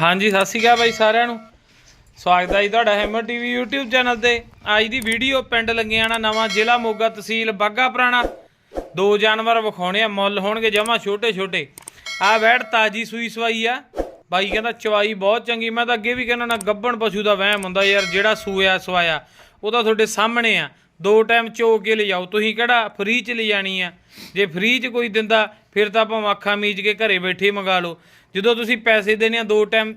ਹਾਂਜੀ, ਸਤਿ ਸ਼੍ਰੀ ਅਕਾਲ ਬਾਈ ਸਾਰਿਆਂ ਨੂੰ। ਸਵਾਗਤ ਹੈ ਜੀ ਤੁਹਾਡਾ ਹੈਮਰ ਟੀਵੀ YouTube ਚੈਨਲ ਤੇ। ਅੱਜ ਦੀ ਵੀਡੀਓ ਪਿੰਡ ਲੰਗਿਆਣਾ ਨਵਾਂ ਜ਼ਿਲ੍ਹਾ ਮੋਗਾ ਤਹਿਸੀਲ ਬਾਗਾ ਪੁਰਾਣਾ। ਦੋ ਜਾਨਵਰ ਵਿਖਾਉਣੇ ਆ, ਮੁੱਲ ਹੋਣਗੇ ਜਮਾ ਛੋਟੇ ਛੋਟੇ ਆ ਬੈਠ ਤਾਜੀ ਸੂਈ ਸਵਾਈ ਆ। ਬਾਈ ਕਹਿੰਦਾ ਚਵਾਈ ਬਹੁਤ ਚੰਗੀ, ਮੈਂ ਤਾਂ ਅੱਗੇ ਵੀ ਕਹਿੰਦਾ ਨਾ ਗੱਬਣ ਪਸ਼ੂ ਦਾ ਵਹਿਮ ਹੁੰਦਾ ਯਾਰ, ਜਿਹੜਾ ਸੂਇਆ ਸਵਾਇਆ, ਉਹ ਤਾਂ ਤੁਹਾਡੇ ਸਾਹਮਣੇ ਆ। ਦੋ ਟਾਈਮ ਚੋ ਕੇ ਲਿਜਾਓ ਤੁਸੀਂ ਕਿਹੜਾ ਫ੍ਰੀ ਚ ਲਿਜਾਣੀ ਆ? ਜੇ ਫ੍ਰੀ ਚ ਕੋਈ ਦਿੰਦਾ ਫਿਰ ਤਾਂ ਆਪਾਂ ਅੱਖਾਂ ਮੀਚ ਕੇ ਘਰੇ ਬੈਠੇ ਮੰਗਾ ਲਓ। ਜਦੋਂ ਤੁਸੀਂ ਪੈਸੇ ਦੇਣੇ ਆ ਦੋ ਟਾਈਮ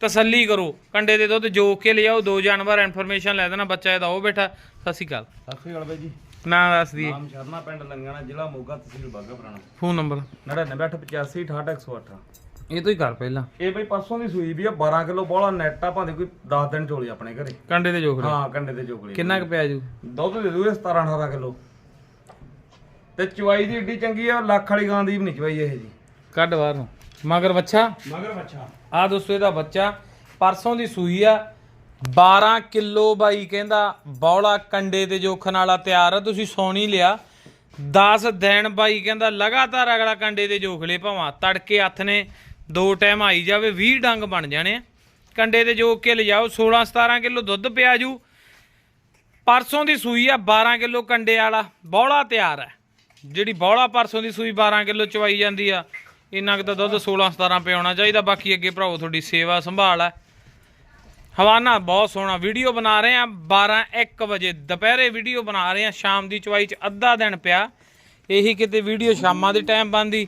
ਤਸੱਲੀ ਕਰੋ। ਕੰਡੇ ਦੇ ਦੁੱਧ ਜੋਕ ਕੇ ਲਿਆਓ ਦੋ ਜਾਨਵਰ ਇਨਫੋਰਮੇਸ਼ਨ ਲੈ ਦੇਣਾ ਬੱਚਾ ਇਹਦਾ ਉਹ ਬੈਠਾ। ਸਤਿ ਸ਼੍ਰੀ ਅਕਾਲ। ਸਤਿ ਸ੍ਰੀ ਅਕਾਲ ਬਾਈ ਜੀ। ਨਾਂ ਦੱਸ ਦਈਏ। ਨਾਮ ਸ਼ਰਮਾ ਪਿੰਡ ਲੰਗਾਣਾ ਜ਼ਿਲ੍ਹਾ ਮੋਗਾ ਤਹਿਸੀਲ ਬਾਗਾ ਪੁਰਾਣਾ। ਫੋਨ ਨੰਬਰ 9985 68108 ਇਹ ਤੋਂ ਹੀ ਕਰ ਪਹਿਲਾਂ। ਇਹ ਬਈ ਪਰਸੋਂ ਦੀ ਸੂਈ ਵੀ ਆ 12 ਕਿਲੋ ਬੋਲਾ ਨੈਟ ਆ ਭਾਵੇਂ ਕੋਈ 10 ਦਿਨ ਚੋਲੀ ਆਪਣੇ ਘਰੇ। ਕੰਡੇ ਦੇ ਜੋਖ ਹਾਂ ਕੰਡੇ ਤੇ ਚੋਕਲੇ ਕਿੰਨਾ ਕੁ ਪਿਆ ਜੂ? ਦੁੱਧ ਦੇ ਦੂਏ 17 18 ਕਿਲੋ। ਤੇ ਚਵਾਈ ਦੀ ਏਡੀ ਚੰਗੀ ਆ ਲੱਖ ਵਾਲੀ ਗਾਂ ਦੀ ਵੀ ਨਹੀਂ ਚਵਾਈ ਇਹ ਜੀ। ਕੱਢ ਬਾਹਰ ਨੂੰ। ਮਗਰ ਬੱਚਾ ਮਗਰ ਬੱਚਾ ਆ ਦੋਸਤੋ ਇਹਦਾ ਬੱਚਾ। ਪਰਸੋਂ ਦੀ ਸੂਈ ਆ 12 ਕਿਲੋ ਬਾਈ ਕਹਿੰਦਾ ਬੌਲਾ ਕੰਡੇ ਤੇ ਜੋਖਣ ਵਾਲਾ ਤਿਆਰ ਆ ਤੁਸੀਂ ਸੋਣੀ ਲਿਆ। 10 ਦਿਨ ਬਾਈ ਕਹਿੰਦਾ ਲਗਾਤਾਰ ਅਗਲਾ ਕੰਡੇ ਤੇ ਜੋਖ ਲੇ ਭਾਵਾਂ। ਤੜਕੇ ਹੱਥ ਨੇ ਦੋ ਟਾਈਮ ਆਈ ਜਾਵੇ 20 ਡੰਗ ਬਣ ਜਾਣੇ ਆ। ਕੰਡੇ ਤੇ ਜੋਕ ਕੇ ਲਿਜਾਓ 16 17 ਕਿਲੋ ਦੁੱਧ ਪਿਆ ਜੂ। ਪਰਸੋਂ ਦੀ ਸੂਈ ਆ 12 ਕਿਲੋ ਕੰਡੇ ਵਾਲਾ। ਬੌਲਾ ਤਿਆਰ ਹੈ ਜਿਹੜੀ ਬੌਲਾ ਪਰਸੋਂ ਦੀ ਸੂਈ 12 ਕਿਲੋ ਚਵਾਈ ਜਾਂਦੀ ਆ, ਇੰਨਾ ਕੁ ਤਾਂ ਦੁੱਧ 16 17 ਪਿਆਉਣਾ ਚਾਹੀਦਾ। ਬਾਕੀ ਅੱਗੇ ਭਰਾਓ, ਤੁਹਾਡੀ ਸੇਵਾ ਸੰਭਾਲ ਹੈ ਹਵਾਨਾ ਬਹੁਤ ਸੋਹਣਾ ਵੀਡੀਓ ਬਣਾ ਰਹੇ ਆ। 12 1 ਵਜੇ ਦੁਪਹਿਰੇ ਵੀਡੀਓ ਬਣਾ ਰਹੇ ਆ। ਸ਼ਾਮ ਦੀ ਚਵਾਈ ਚ ਅੱਧਾ ਦਿਨ ਪਿਆ। ਇਹੀ ਕਿਤੇ ਵੀਡੀਓ ਸ਼ਾਮਾਂ ਦੇ ਟਾਈਮ ਬੰਦੀ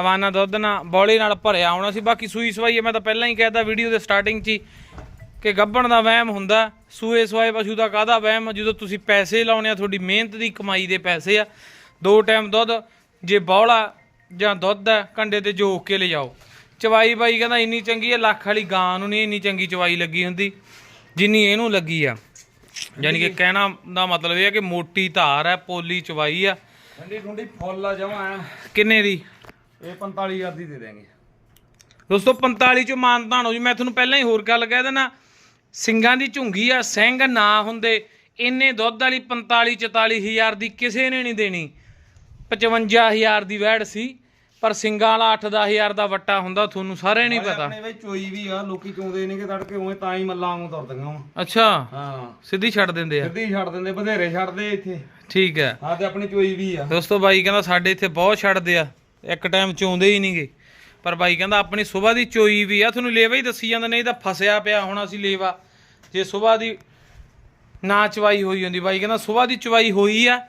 ਹਵਾਨਾ ਦੁੱਧ ਨਾਲ ਬੌਲੇ ਨਾਲ ਭਰਿਆ। ਆਉਣਾ ਸੀ ਬਾਕੀ ਸੂਈ ਸਵਾਈ ਮੈਂ ਤਾਂ ਪਹਿਲਾਂ ਹੀ ਕਹਿਤਾ ਵੀਡੀਓ ਦੇ ਸਟਾਰਟਿੰਗ 'ਚ ਹੀ ਕਿ ਗੱਬਣ ਦਾ ਵਹਿਮ ਹੁੰਦਾ। ਸੂਏ ਸਵਾਏ ਪਸ਼ੂ ਦਾ ਕਾਹਦਾ ਵਹਿਮ? ਜਦੋਂ ਤੁਸੀਂ ਪੈਸੇ ਲਾਉਣੇ ਆ ਤੁਹਾਡੀ ਮਿਹਨਤ ਦੀ ਕਮਾਈ ਦੇ ਪੈਸੇ ਆ। ਦੋ ਟਾਈਮ ਦੁੱਧ ਜੇ ਬੌਲਾ ਜਾਂ ਦੁੱਧ ਹੈ ਕੰਡੇ ਤੇ ਜੋਕ ਕੇ ਲਿਜਾਓ। ਚਵਾਈ ਬਾਈ ਕਹਿੰਦਾ ਇੰਨੀ ਚੰਗੀ ਹੈ ਲੱਖ ਵਾਲੀ ਗਾਂ ਨੂੰ ਨਹੀਂ ਇੰਨੀ ਚੰਗੀ ਚਵਾਈ ਲੱਗੀ ਹੁੰਦੀ। ਜਿੰਨੀ ਇਹਨੂੰ ਲੱਗੀ ਆ। ਯਾਨੀ ਕਿ ਕਹਿਣਾ ਦਾ ਮਤਲਬ ਇਹ ਹੈ ਕਿ ਮੋਟੀ ਧਾਰ ਹੈ ਪੋਲੀ ਚਵਾਈ ਆ। ਠੰਡੀ ਠੰਡੀ ਫੁੱਲ ਆ ਜਮਾ। ਕਿੰਨੇ ਦੀ? ਇਹ 45000 ਦੀ ਦੇ ਦੇਾਂਗੇ ਦੋਸਤੋ 45 ਚੋਂ ਮਾਨਤਾਨ ਹੋ ਜੀ। ਮੈਂ ਤੁਹਾਨੂੰ ਪਹਿਲਾਂ ਹੀ ਹੋਰ ਗੱਲ ਕਹਿ ਦੇਣਾ ਸਿੰਘਾਂ ਦੀ ਝੁੰਗੀ ਆ ਸਿੰਘ ਨਾ ਹੁੰਦੇ ਇੰਨੇ ਦੁੱਧ ਵਾਲੀ 45 44 ਹਜ਼ਾਰ ਦੀ ਕਿਸੇ ਨੇ ਨਹੀਂ ਦੇਣੀ। 55000 ਦੀ ਵੈੜ ਸੀ ਪਰ ਸਿੰਘਾਂ ਵਾਲਾ 8 ਹਜ਼ਾਰ ਦਾ ਵੱਟਾ ਹੁੰਦਾ ਤੁਹਾਨੂੰ ਸਾਰੇ ਨਹੀਂ ਪਤਾ। ਆਪਣੇ ਵਿੱਚ ਚੋਈ ਵੀ ਆ ਲੋਕੀ ਚੋਂਦੇ ਨੇ ਕਿ ਤੜਕੇ ਉਵੇਂ ਤਾਂ ਹੀ ਮੱਲਾਂ ਵਾਂਗੂ ਤੁਰਦੀਆਂ ਵਾ। ਅੱਛਾ। ਹਾਂ। ਸਿੱਧੀ ਛੱਡ ਦਿੰਦੇ ਆ। ਸਿੱਧੀ ਛੱਡ ਦਿੰਦੇ ਬਥੇਰੇ ਛੱਡਦੇ ਇੱਥੇ। ਠੀਕ ਹੈ। ਹਾਂ ਤੇ ਆਪਣੀ ਚੋਈ ਵੀ ਆ। ਦੋਸਤੋ ਬਾਈ ਕਹਿੰਦਾ ਸਾਡੇ ਇੱਥੇ ਬਹੁਤ ਛੱਡਦੇ ਆ। ਇੱਕ ਟਾਈਮ ਚੋਂਦੇ ਹੀ ਨਹੀਂਗੇ ਪਰ ਬਾਈ ਕਹਿੰਦਾ, ਆਪਣੀ ਸਵੇਰ ਦੀ ਚੋਈ ਵੀ ਆ, ਤੁਹਾਨੂੰ ਲੇਵਾ ਹੀ ਦੱਸੀ ਜਾਂਦਾ, ਨਹੀਂ ਤਾਂ ਫਸਿਆ ਪਿਆ ਹੁਣ ਅਸੀਂ ਲੇਵਾ। ਜੇ ਸਵੇਰ ਦੀ ਨਾ ਚਵਾਈ ਹੋਈ ਹੁੰਦੀ, ਬਾਈ ਕਹਿੰਦਾ ਸਵੇਰ ਦੀ ਚਵਾਈ ਹੋਈ ਆ,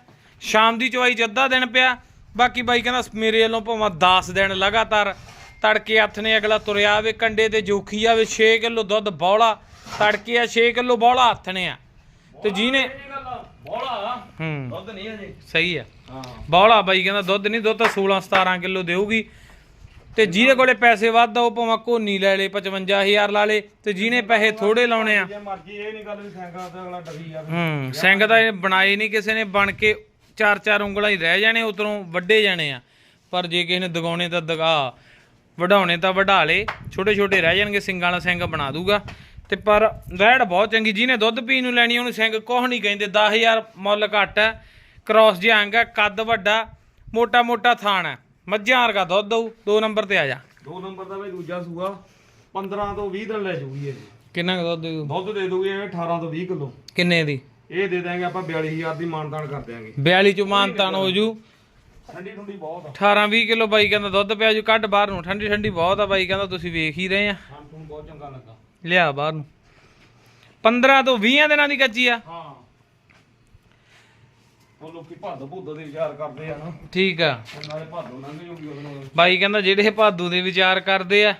ਸ਼ਾਮ ਦੀ ਚਵਾਈ ਚ ਅੱਧਾ ਦਿਨ ਪਿਆ, ਬਾਕੀ ਬਾਈ ਕਹਿੰਦਾ ਮੇਰੇ ਵੱਲੋਂ ਭਾਵੇਂ 10 ਦਿਨ ਲਗਾਤਾਰ ਤੜਕੇ ਹੱਥ ਨੇ ਅਗਲਾ ਤੁਰਿਆ ਆਵੇ, ਕੰਡੇ ਤੇ ਜੋਖੀ ਆਵੇ 6 ਕਿਲੋ ਦੁੱਧ ਬੌਲਾ, ਤੜਕੇ ਆ 6 ਕਿਲੋ ਬੌਲਾ ਹੱਥ ਨੇ ਆ। ਤੇ ਜਿਹਨੇ ਬੋਲਾ ਹੂੰ। ਦੁੱਧ ਨਹੀਂ ਅਜੇ ਸਹੀ ਆ। ਹਾਂ। ਬੌਲਾ ਬਾਈ ਕਹਿੰਦਾ ਦੁੱਧ ਨਹੀਂ ਦੁੱਧ ਤਾਂ 16 17 ਕਿਲੋ ਦੇਊਗੀ। ਤੇ ਜਿਹਦੇ ਕੋਲੇ ਪੈਸੇ ਵੱਧ ਆ ਉਹ ਭਾਵੇਂ ਕੋਨੀ ਲੈ ਲੇ 55000 ਲਾ ਲੇ ਤੇ ਜਿਹਨੇ ਪੈਸੇ ਥੋੜੇ ਲਾਉਣੇ ਆ। ਜੇ ਮਰਜ਼ੀ ਇਹ ਨਹੀਂ ਗੱਲ ਵੀ ਸਾਈਕਲ ਤੇ ਅਗਲਾ ਡਰੀ ਜਾਵੇ। ਹੂੰ ਸਿੰਘ ਦਾ ਇਹ ਬਣਾਏ ਨਹੀਂ ਕਿਸੇ ਨੇ ਬਣ ਕੇ ਚਾਰ ਚਾਰ ਉਂਗਲਾਂ ਹੀ ਰਹਿ ਜਾਣੇ ਉਧਰੋਂ ਵੱਡੇ ਜਾਣੇ ਆ। ਪਰ ਜੇ ਕਿਸੇ ਨੇ ਦਗਾਉਣੇ ਤਾਂ ਦਗਾ ਵਢਾਉਣੇ ਤਾਂ ਵਢਾ ਲੇ ਛੋਟੇ ਛੋਟੇ ਰਹਿ ਜਾਣਗੇ ਸਿੰਘਾਂ ਵਾਲਾ ਸਿੰਘ ਬਣਾ ਦੂਗਾ। ਤੇ ਪਰ ਵੈੜ ਬਹੁਤ ਚੰਗੀ ਜਿਹਨੇ ਦੁੱਧ ਪੀਣ ਨੂੰ ਲੈਣੀ ਉਹਨੂੰ ਸਿੰਘ ਕੁਛ ਨਹੀਂ ਕਹਿੰਦੇ। 10000 ਮੁੱਲ ਘੱਟ ਹੈ ਕ੍ਰਾਸ ਜਿਹਾ ਅੰਗ ਹੈ ਕੱਦ ਵੱਡਾ ਮੋਟਾ ਮੋਟਾ ਥਾਣ ਹੈ। ਮੱਝਾਂ ਵਰਗਾ ਦੁੱਧ ਦਊ ਦੋ ਨੰਬਰ ਤੇ ਆ ਜਾ। ਦੋ ਨੰਬਰ ਦਾ ਬਈ ਦੂਜਾ ਸੂਆ 15 ਤੋਂ 20 ਦਿਨ ਲੈ ਜੂਗੀ ਇਹ। ਕਿੰਨਾ ਕੁ ਦੁੱਧ ਦੇਊ? ਦੁੱਧ ਦੇ ਦੂਗੀ ਇਹ 18 ਤੋਂ 20 ਕਿਲੋ। ਕਿੰਨੇ ਦੀ? ਇਹ ਦੇ ਦਾਂਗੇ ਆਪਾਂ 42000 ਦੀ ਮਾਨਦਾਨ ਕਰ ਦਿਆਂਗੇ। 42 ਚ ਮਾਨਤਾਨ ਹੋ ਜੂ। ਠੰਡੀ ਠੰਡੀ ਬਹੁਤ ਆ। 18 20 ਕਿਲੋ ਬਾਈ ਕਹਿੰਦਾ ਦੁੱਧ ਪਿਆ ਜੂ ਕੱਢ ਬਾਹਰ ਨੂੰ। ਠੰਡੀ ਠੰਡੀ ਬਹੁਤ ਆ ਬਾਈ ਕਹਿੰਦਾ ਤੁਸੀਂ ਵੇਖ ਹੀ ਰਹੇ ਆ। ਤੁਹਾਨੂੰ ਬਹੁਤ ਚੰਗਾ ਲੱਗਾ। ਲਿਆ ਬਾਹਰ ਨੂੰ। 15 ਤੋਂ 20 ਦਿਨਾਂ ਦੀ ਕੱਚੀ ਆ। ਹਾਂ। ਉਹ ਲੋਕੀ ਭਾਦੋ ਭੂਦੋ ਦੇ ਵਿਚਾਰ ਕਰਦੇ ਆ ਨਾ। ਠੀਕ ਆ। ਉਹ ਨਾਲੇ ਭਾਦੋ ਲੰਘ ਜੂਗੀ ਉਹਦੇ ਨਾਲ। ਬਾਈ ਕਹਿੰਦਾ ਜਿਹੜੇ ਭਾਦੂ ਦੇ ਵਿਚਾਰ ਕਰਦੇ ਆ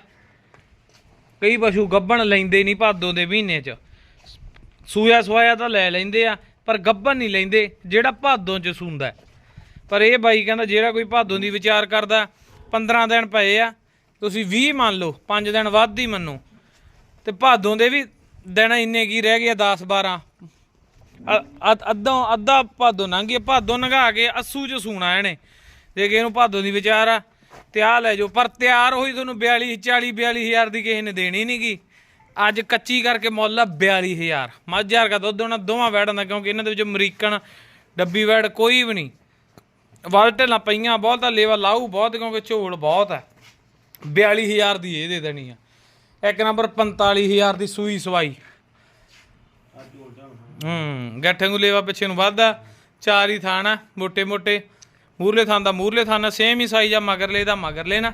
ਕਈ ਪਸ਼ੂ ਗੱਬਣ ਲੈਂਦੇ ਨਹੀਂ ਭਾਦੋ ਦੇ ਮਹੀਨੇ ਚ। ਸੂਇਆ ਸਵਾਇਆ ਤਾਂ ਲੈ ਲੈਂਦੇ ਆ ਪਰ ਗੱਬਣ ਨਹੀਂ ਲੈਂਦੇ ਜਿਹੜਾ ਭਾਦੋਂ ਚ ਸੂੰਦਾ। ਪਰ ਇਹ ਬਾਈ ਕਹਿੰਦਾ ਜਿਹੜਾ ਕੋਈ ਭਾਦੋਂ ਦੀ ਵਿਚਾਰ ਕਰਦਾ 15 ਦਿਨ ਪਏ ਆ ਤੁਸੀਂ 20 ਮੰਨ ਲਓ 5 ਦਿਨ ਵੱਧ ਹੀ ਮੰਨੋ। ਤੇ ਭਾਦੋਂ ਦੇ ਵੀ ਦਿਨ ਇੰਨੇ ਕੀ ਰਹਿ ਗਏ 10 12 ਅੱਧਾ ਅੱਧਾ ਭਾਦੋਂ ਲੰਘ ਗਿਆ, ਭਾਦੋਂ ਲੰਘਾ ਕੇ ਅੱਸੂ ਚ ਸੂਣਾ ਇਹਨੇ। ਜੇ ਕਿ ਇਹਨੂੰ ਭਾਦੋਂ ਦੀ ਵਿਚਾਰ ਆ, ਤੇ ਆ ਲੈ ਜਾਓ। ਪਰ ਤਿਆਰ ਹੋਈ ਤੁਹਾਨੂੰ 42 40 42000 ਦੀ ਕਿਸੇ ਨੇ ਦੇਣੀ ਨਹੀਂਗੀ ਅੱਜ ਕੱਚੀ ਕਰਕੇ ਮੁੱਲ ਆ 42000 ਮੱਝ ਵਰਗਾ ਦੁੱਧ ਉਹਨਾਂ ਦੋਵਾਂ ਵੈੜਾਂ ਦਾ, ਕਿਉਂਕਿ ਇਹਨਾਂ ਦੇ ਵਿੱਚ ਅਮਰੀਕਨ ਡੱਬੀ ਵੈੜ ਕੋਈ ਵੀ ਨਹੀਂ ਵਾਲਟੇ ਨਾ ਪਈਆਂ ਬਹੁਤ ਆ ਲੇਵਾ ਲਾਊ ਬਹੁਤ, ਕਿਉਂਕਿ ਝੋਲ ਬਹੁਤ ਹੈ 42000 ਦੀ ਇਹ ਦੇ ਦੇਣੀ ਆ। ਇੱਕ ਨੰਬਰ 45000 ਦੀ ਸੂਈ ਸਵਾਈ। ਹੂੰ, ਗੱਠੇ ਨੂੰ ਲੇਵਾ ਪਿੱਛੇ ਨੂੰ ਵੱਧਦਾ। ਚਾਰ ਹੀ ਥਾਣਾ ਮੋٹے ਮੋٹے ਮੂਰਲੇ ਥਾਂ ਦਾ ਮੂਰਲੇ ਥਾਣਾ ਸੇਮ ਹੀ ਸਾਈਜ਼ ਆ, ਮਗਰਲੇ ਦਾ ਮਗਰਲੇ ਨਾ।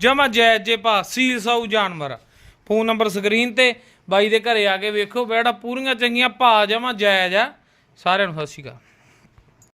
ਜਮਾ ਜੈਜ ਜੇ ਭਾ, ਸੀਲ ਸਾਊ ਜਾਨਵਰ। ਫੋਨ ਨੰਬਰ ਸਕਰੀਨ ਤੇ ਬਾਈ ਦੇ ਘਰੇ ਆ ਕੇ ਵੇਖੋ, ਬੈੜਾ ਪੂਰੀਆਂ ਚੰਗੀਆਂ, ਭਾ ਜਮਾ ਜਾਇਜ਼ ਆ। ਸਾਰਿਆਂ ਨੂੰ ਸਤਿ ਸ਼੍ਰੀ ਅਕਾਲ।